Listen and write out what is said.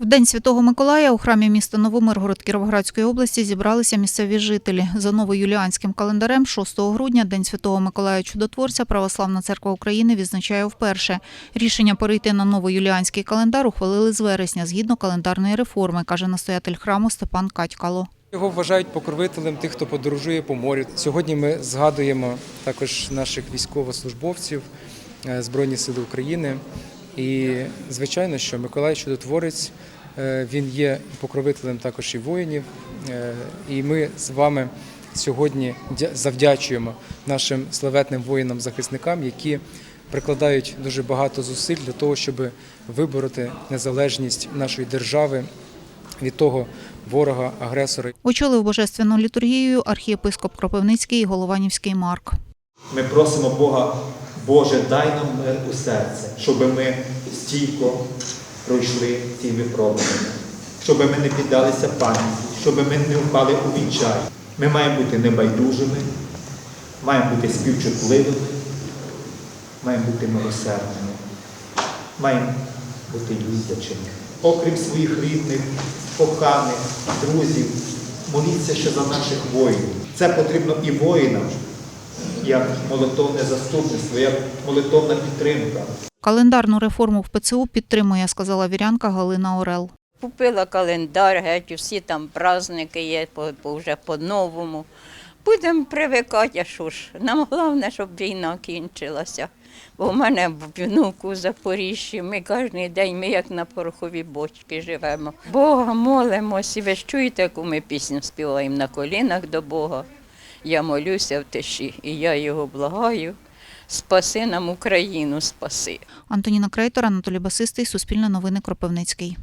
В День Святого Миколая у храмі міста Новомиргород Кіровоградської області зібралися місцеві жителі. За новоюліанським календарем 6 грудня День Святого Миколая Чудотворця Православна церква України відзначає вперше. Рішення перейти на новоюліанський календар ухвалили з вересня згідно календарної реформи, каже настоятель храму Степан Катькало. Його вважають покровителем тих, хто подорожує по морю. Сьогодні ми згадуємо також наших військовослужбовців е, Збройні Сили України. І звичайно, що Миколай Чудотворець він є покровителем також і воїнів. Е, І ми з вами сьогодні дя- завдячуємо нашим славетним воїнам-захисникам, які прикладають дуже багато зусиль для того, щоб вибороти незалежність нашої держави від того ворога, агресора. Очолив божественну літургію архієпископ Кропивницький і Голованівський Марк. Ми просимо Бога, Боже, дай нам мир у серце, щоб ми стійко пройшли ці випробування, щоб ми не піддалися паніці, щоб ми не впали у відчай. Ми маємо бути небайдужими, маємо бути співчутливими, маємо бути милосердними, маємо бути люблячими. Окрім своїх рідних, коханих, друзів, моліться ще за наших воїнів. Це потрібно і воїнам, як молитовне заступництво, як молитовна підтримка. Календарну реформу в ПЦУ підтримує, сказала вірянка Галина Орел. Купила календар, геть, усі там праздники є вже по-новому. Будемо привикати, а що ж. Нам головне, щоб війна кінчилася. Бо в мене внук у Запоріжжі, ми кожен день, ми як на пороховій бочці живемо. Бога молимось, і ви ж чуєте, яку ми пісню співаємо на колінах до Бога. Я молюся в тиші, і я його благаю. Спаси нам Україну, спаси. Антоніна Крейтор, Анатолій Басистий, Суспільне новини Кропивницький.